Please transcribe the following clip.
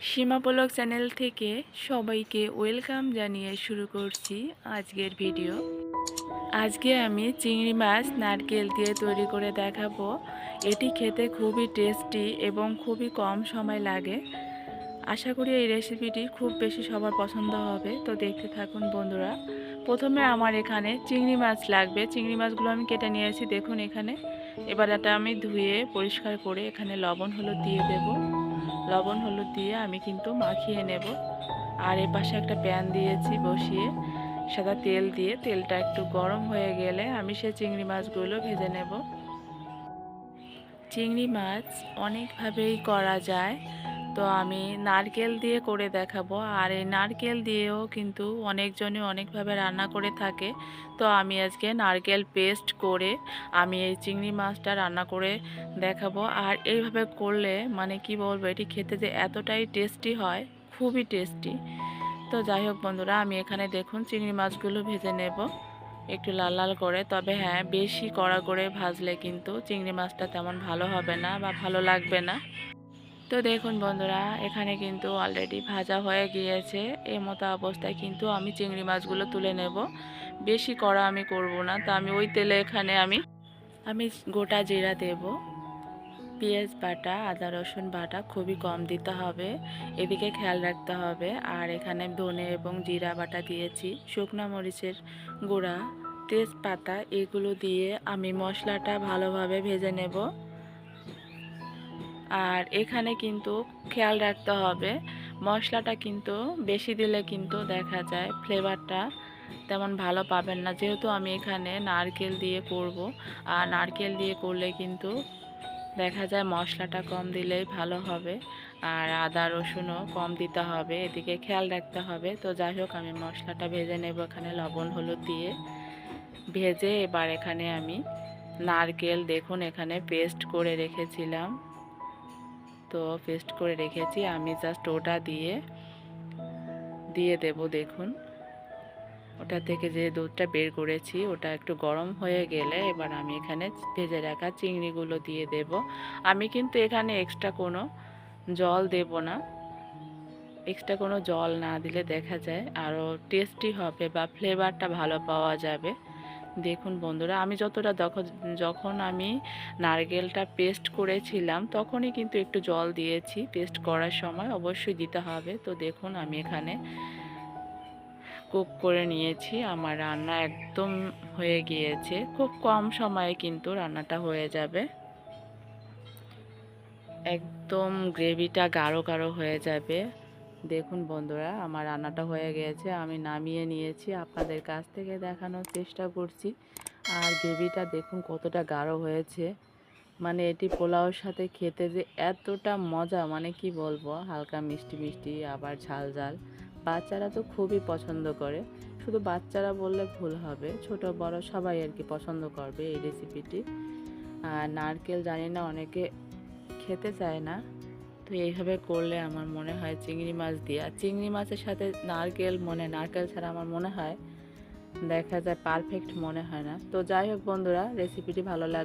সীমা পলক channel থেকে সবাইকে welcome জানিয়ে শুরু করছি আজকের ভিডিও। আজকে আমি চিংড়ি মাছ নারকেল দিয়ে তৈরি করে দেখাবো। এটি খেতে খুবই টেস্টি এবং খুবই কম সময় লাগে। আশা করি এই রেসিপিটি খুব বেশি সবার পছন্দ হবে। তো দেখতে থাকুন বন্ধুরা। প্রথমে আমার এখানে চিংড়ি মাছ লাগবে। চিংড়ি মাছগুলো আমি কেটে নিয়েছি, দেখুন এখানে। এবার এটা আমি ধুয়ে পরিষ্কার করে এখানে লবণ, হলুদ দিয়ে দেবো। লবণ, হলুদ দিয়ে আমি কিন্তু মাখিয়ে নেব। আর এ পাশে একটা প্যান দিয়েছি বসিয়ে, সাদা তেল দিয়ে। তেলটা একটু গরম হয়ে গেলে আমি সে চিংড়ি মাছগুলো ভেজে নেব। চিংড়ি মাছ অনেকভাবেই করা যায়। তো আমি নারকেল দিয়ে করে দেখাবো। আর এই নারকেল দিয়েও কিন্তু অনেকজনই অনেকভাবে রান্না করে থাকে। তো আমি আজকে নারকেল পেস্ট করে আমি এই চিংড়ি মাছটা রান্না করে দেখাবো। আর এইভাবে করলে মানে কি বলব, এটি খেতে যে এতটাই টেস্টি হয়, খুবই টেস্টি। তো যাই হোক বন্ধুরা, আমি এখানে দেখুন চিংড়ি মাছগুলো ভেজে নেব একটু লাল লাল করে। তবে হ্যাঁ বেশি কড়া করে ভাজলে কিন্তু চিংড়ি মাছটা তেমন ভালো হবে না বা ভালো লাগবে না। তো দেখুন বন্ধুরা, এখানে কিন্তু অলরেডি ভাজা হয়ে গিয়েছে। এই মতো অবস্থায় কিন্তু আমি চিংড়ি মাছগুলো তুলে নেব। বেশি কড়া আমি করব না, তো আমি ওই তেলে এখানে আমি আমি গোটা জিরা দেব। পেঁয়াজ বাটা, আদা রসুন বাটা খুবই কম দিতে হবে। এদিকে খেয়াল রাখতে হবে। আর এখানে ধনে এবং জিরা বাটা দিয়েছি, শুকনো মরিচের গুঁড়া, তেজপাতা, এগুলো দিয়ে আমি মশলাটা ভালোভাবে ভেজে নেব। আর এখানে কিন্তু খেয়াল রাখতে হবে, মশলাটা কিন্তু বেশি দিলে কিন্তু দেখা যায় ফ্লেভারটা তেমন ভালো পাবেন না। যেহেতু আমি এখানে নারকেল দিয়ে করব, আর নারকেল দিয়ে করলে কিন্তু দেখা যায় মশলাটা কম দিলেই ভালো হবে, আর আদা রসুনও কম দিতে হবে। এদিকে খেয়াল রাখতে হবে। তো যাই হোক, আমি মশলাটা ভেজে নেব এখানে লবণ, হলুদ দিয়ে। ভেজে এবার এখানে আমি নারকেল দেখুন, এখানে পেস্ট করে রেখেছিলাম। তো পেস্ট করে রেখেছি। আমি জাস্ট ওটা দিয়ে দিয়ে দেব দেখুন। ওটা থেকে যে দুধটা বের করেছি, ওটা একটু গরম হয়ে গেলে এবার আমি এখানে ভেজে রাখা চিংড়িগুলো দিয়ে দেব। আমি কিন্তু এখানে এক্সট্রা কোনো জল দেব না। এক্সট্রা কোনো জল না দিলে দেখা যায় আরও টেস্টি হবে বা ফ্লেভারটা ভালো পাওয়া যাবে। দেখুন বন্ধুরা, আমি যতটা যখন আমি নারকেলটা পেস্ট করেছিলাম, তখনই কিন্তু একটু জল দিয়েছি পেস্ট করার সময়, অবশ্যই দিতে হবে। তো দেখুন, আমি এখানে কুক করে নিয়েছি। আমার রান্না একদম হয়ে গিয়েছে। খুব কম সময়ে কিন্তু রান্নাটা হয়ে যাবে। একদম গ্রেভিটা গাঢ় গাঢ় হয়ে যাবে। দেখুন বন্ধুরা, আমার রান্নাটা হয়ে গিয়েছে আমি নামিয়ে নিয়েছি। আপনাদের কাছ থেকে দেখানোর চেষ্টা করছি। আর গ্রেভিটা দেখুন কতটা গাঢ় হয়েছে। মানে এটি পোলাওর সাথে খেতে যে এতটা মজা মানে কি বলব, হালকা মিষ্টি মিষ্টি, আবার ঝাল ঝাল। বাচ্চারা তো খুবই পছন্দ করে। শুধু বাচ্চারা বললে ভুল হবে, ছোট বড় সবাই আর কি পছন্দ করবে এই রেসিপিটি আর নারকেল জানি না অনেকে খেতে চায় না। তো এইভাবে করলে আমার মনে হয় চিংড়ি মাছ দিয়ে, আর চিংড়ি মাছের সাথে নারকেল মনে, নারকেল ছাড়া আমার মনে হয় দেখা যায় পারফেক্ট মনে হয় না। তো যাই হোক বন্ধুরা রেসিপিটি ভালো লাগবে